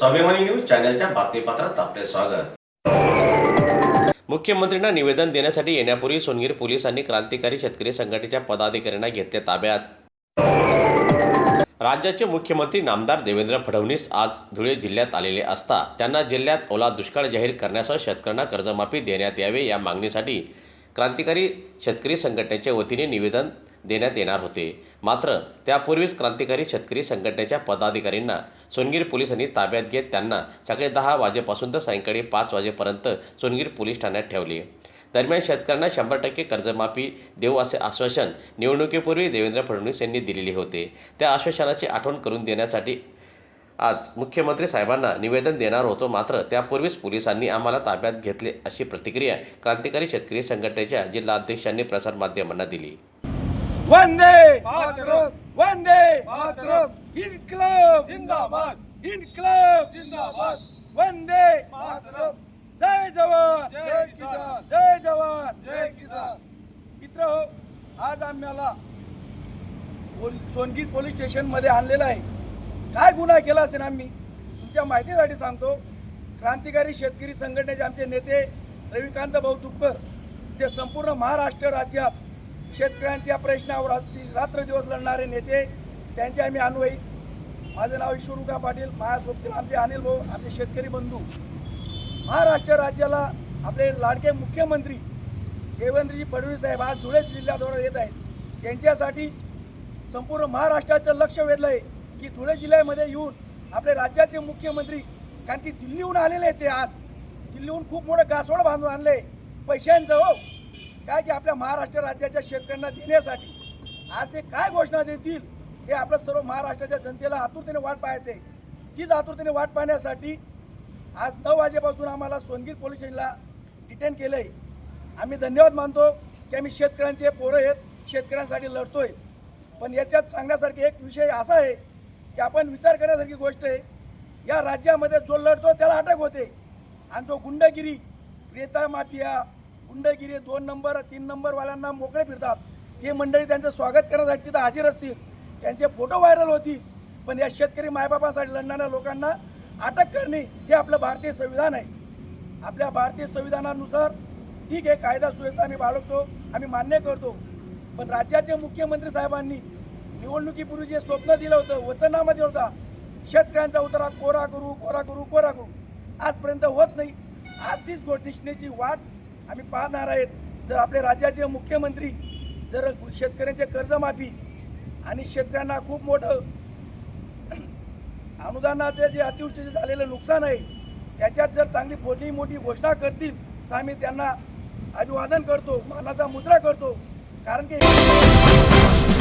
स्वाभिमानी न्यूज चॅनलच्या बातमीपत्रात आपले स्वागत. मुख्यमंत्र्यांना निवेदन देण्यासाठी येण्यापूर्वी सोनगीर पोलिसांनी क्रांतिकारी शेतकरी संघटनेच्या पदाधिकाऱ्यांना घेतले ताब्यात. राज्याचे मुख्यमंत्री नामदार देवेंद्र फडणवीस आज धुळे जिल्ह्यात आलेले असता त्यांना जिल्ह्यात ओला दुष्काळ जाहीर करण्यासह शेतकऱ्यांना कर्जमाफी देण्यात यावे या मागणीसाठी क्रांतिकारी शेतकरी संघटनेच्या वतीने निवेदन देण्यात येणार होते. मात्र त्यापूर्वीच क्रांतिकारी शेतकरी संघटनेच्या पदाधिकाऱ्यांना सोनगीर पोलिसांनी ताब्यात घेत त्यांना सकाळी दहा वाजेपासून तर सायंकाळी पाच वाजेपर्यंत सोनगीर पोलीस ठाण्यात ठेवले. दरम्यान शेतकऱ्यांना शंभर टक्के कर्जमाफी देऊ असे आश्वासन निवडणुकीपूर्वी देवेंद्र फडणवीस यांनी दिलेले होते. त्या आश्वासनाची आठवण करून देण्यासाठी आज मुख्यमंत्री साहेबांना निवेदन देणार होतो. मात्र त्यापूर्वीच पोलिसांनी आम्हाला ताब्यात घेतले अशी प्रतिक्रिया क्रांतिकारी शेतकरी संघटनेच्या जिल्हाध्यक्षांनी प्रसारमाध्यमांना दिली. वंदे मातरम वंदे मातरम इन्क्लब जिंदाबाद इन्क्लब जिंदाबाद वंदे मातरम जय जवान जय किसान जय जवान। जय किसान। मित्र हो, आज आम्हाला सोनगीर पोलीस स्टेशनमध्ये आणलेलं आहे. काय गुन्हा केला असेल आम्ही? तुमच्या माहितीसाठी सांगतो क्रांतिकारी शेतकरी संघटनेचे आमचे नेते रविकांत भाऊ तुपकर जे संपूर्ण महाराष्ट्र राज्यात शेतकऱ्यांच्या प्रश्नावर रात्री- रात्रदिवस लढणारे नेते त्यांचे आम्ही अन्वयी माझं नाव ईश्वरुका पाटील माझ्यासोबतील आमचे अनिल भाऊ आमचे शेतकरी बंधू. महाराष्ट्र राज्याला आपले लाडके मुख्यमंत्री देवेंद्रजी फडणवीस साहेब आज धुळे जिल्ह्याद्वारे येत आहेत. त्यांच्यासाठी संपूर्ण महाराष्ट्राचं लक्ष वेधलं आहे की धुळे जिल्ह्यामध्ये येऊन आपले राज्याचे मुख्यमंत्री कारण की दिल्लीहून आलेले आहेत ते आज. दिल्लीहून खूप मोठं गासवड बांधून आणलं आहे पैशांचं हो. काय की आपल्या महाराष्ट्र राज्याच्या शेतकऱ्यांना देण्यासाठी. आज ते काय घोषणा देतील हे आपलं सर्व महाराष्ट्राच्या जनतेला आतुरतेने वाट पाहायचे तीच आतुरतेने वाट पाहण्यासाठी आज नऊ वाजेपासून आम्हाला सोनगीर पोलीस स्टेशनला डिटेन केलं आहे आम्ही धन्यवाद मानतो की आम्ही शेतकऱ्यांचे पोरं आहेत शेतकऱ्यांसाठी लढतोय. पण याच्यात सांगण्यासारखे एक विषय असा आहे की आपण विचार करण्यासारखी गोष्ट आहे या राज्यामध्ये जो लढतो त्याला अटक होते. आणि जो गुंडगिरी रेता माफिया गुंडगिरी दोन नंबर तीन नंबरवाल्यांना मोकळे फिरतात. ते मंडळी त्यांचं स्वागत करण्यासाठी तिथं हजर असतील. त्यांचे फोटो व्हायरल होतील. पण या शेतकरी मायबापासाठी लढणाऱ्या लोकांना अटक करणे हे आपलं भारतीय संविधान आहे. आपल्या भारतीय संविधानानुसार ठीक आहे कायदा सुव्यवस्था आम्ही बाळगतो आम्ही मान्य करतो. पण राज्याचे मुख्यमंत्री साहेबांनी निवडणुकीपूर्वी जे स्वप्न दिलं होतं वचननामा दिला होता शेतकऱ्यांचा उतारा कोरा करू कोरा करू कोरा करू आजपर्यंत होत नाही. आज तीच घोषणेची वाट आम्ही पाहणार आहेत. जर आपले राज्याचे मुख्यमंत्री जर शेतकऱ्यांचे कर्जमाफी आणि शेतकऱ्यांना खूप मोठं अनुदानाचे जे अतिवृष्टीचे झालेलं नुकसान आहे त्याच्यात जर चांगली मोठी मोठी घोषणा करतील तर आम्ही त्यांना अभिवादन करतो मानाचा मुद्रा करतो. कारण की